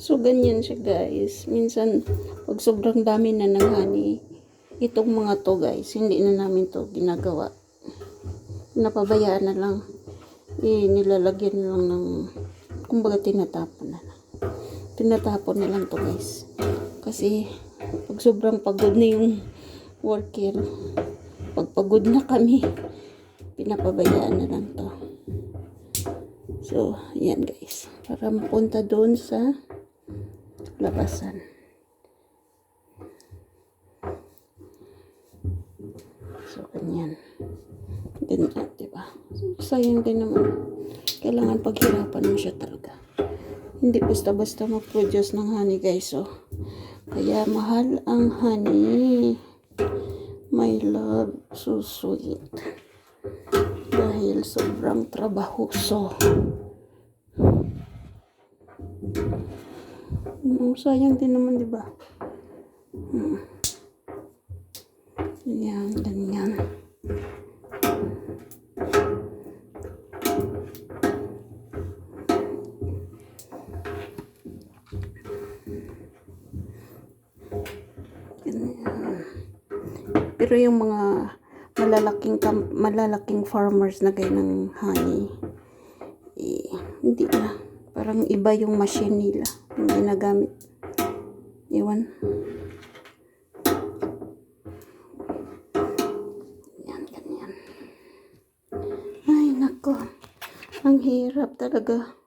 So, ganyan siya guys. Minsan, pag sobrang dami na ng honey, itong mga to guys, hindi na namin to ginagawa. Napabayaan na lang. Eh, nilalagyan na lang ng, kumbaga tinatapon na lang. Tinatapon na lang to guys. Kasi, pag sobrang pagod na yung worker, pag pagod na kami, pinapabayaan na lang to. So, yan guys. Para mapunta doon sa labasan. So, ganyan. Ganyan, diba? So, sayang din naman. Kailangan paghirapan mo siya talaga. Hindi basta-basta mag-produce ng honey, guys. So, kaya mahal ang honey. My love, so sweet. Dahil sobrang trabahoso. Mm, sayang din naman, di ba? Yan, ganyan. Ganyan. Pero yung mga malalaking malalaking farmers na gaya ng honey, eh, hindi na. Parang iba yung machine nila yung ginagamit. Iwan. Yan, ganyan. Ay, nako. Ang hirap talaga.